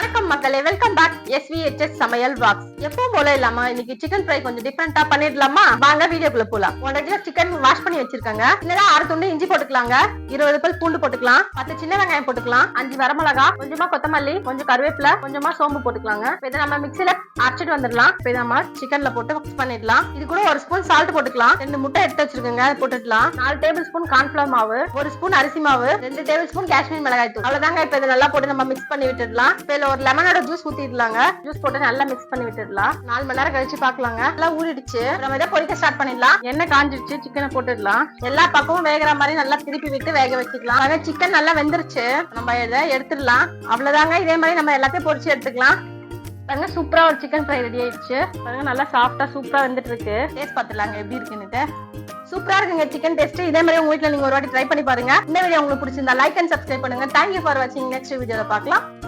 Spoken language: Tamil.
வணக்கம் மக்களே வெல்கம் பேக் எஸ்விஹெச்எஸ் சமையல் வாக்ஸ் எப்போ போல இல்லாம இன்னைக்கு சிக்கன் ஃப்ரை கொஞ்சம் டிஃப்ரெண்டா பண்ணிடலாமா? வாங்க வீடியோக்குள்ள போலாம். ஒன்றரை கிலோ சிக்கன் வாஷ் பண்ணி வச்சிருக்காங்க. சின்னதா ஆறு துண்டு இஞ்சி போட்டுக்கலாங்க. இருபது பல் பூண்டு போட்டுக்கலாம். பத்து சின்ன வெங்காயம் போட்டுக்கலாம். அஞ்சு வரமிளகா கொஞ்சமா கொத்தமல்லி கொஞ்சம் கருவேப்பிலை கொஞ்சமா சோம்பு போட்டுக்கலாங்க. இதை நம்ம மிக்சில அரைச்சிட்டு வந்துடலாம். இப்ப நம்ம சிக்கன்ல போட்டு மிக்ஸ் பண்ணிடலாம். இது கூட ஒரு ஸ்பூன் சால்ட் போட்டுக்கலாம். ரெண்டு முட்டை எடுத்து வச்சிருக்கோங்க போட்டுக்கலாம் நாலு டேபிள் ஸ்பூன் கார்ன்ஃபிளவர் மாவு ஒரு ஸ்பூன் அரிசி மாவு ரெண்டு டேபிள் ஸ்பூன் காஷ்மீர் மிளகாய் தூள் அவ்வளவுதாங்க. இப்ப இதை நல்லா போட்டு நம்ம மிக்ஸ் பண்ணி விட்டுடலாம். இப்ப ஒரு லெமன் லெமனோட ஜூஸ் ஊத்திடலாங்க. ஜூஸ் போட்டு நல்லா மிக்ஸ் பண்ணி விட்டுடலாம். நாலு மணி நேரம் கழிச்சு பாக்கலாங்க நல்லா ஊறிடுச்சு. நம்ம இதை பொரிக்க ஸ்டார்ட் பண்ணிடலாம். எண்ணெய் காஞ்சிடுச்சு சிக்கனை போட்டுடலாம். எல்லா பக்கமும் வேகிற மாதிரி நல்லா திருப்பி விட்டு வேக வச்சுக்கலாம். அதாவது சிக்கன் நல்லா வெந்துருச்சு. நம்ம இதை எடுத்துடலாம். அவ்வளவுதாங்க. இதே மாதிரி நம்ம எல்லாத்தையும் பொரிச்சு எடுத்துக்கலாம். பாருங்க சூப்பரா ஒரு சிக்கன் ஃப்ரை ரெடி ஆயிடுச்சு. பாருங்க நல்லா சாஃப்டா சூப்பரா வந்துட்டு இருக்கு டேஸ்ட் பார்த்துலாங்க எப்படி இருக்குன்னுட்டு. சூப்பரா இருக்குங்க சிக்கன் டேஸ்ட் இதே மாதிரி உங்க வீட்டுல நீங்க ஒரு வாட்டி ட்ரை பண்ணி பாருங்க. இந்த வீடியோ உங்களுக்கு பிடிச்சிருந்தா லைக் அண்ட் சப்ஸ்கிரைப் பண்ணுங்க. தேங்க்யூ ஃபார் வாட்சிங் நெக்ஸ்ட் வீடியோல பார்க்கலாம்.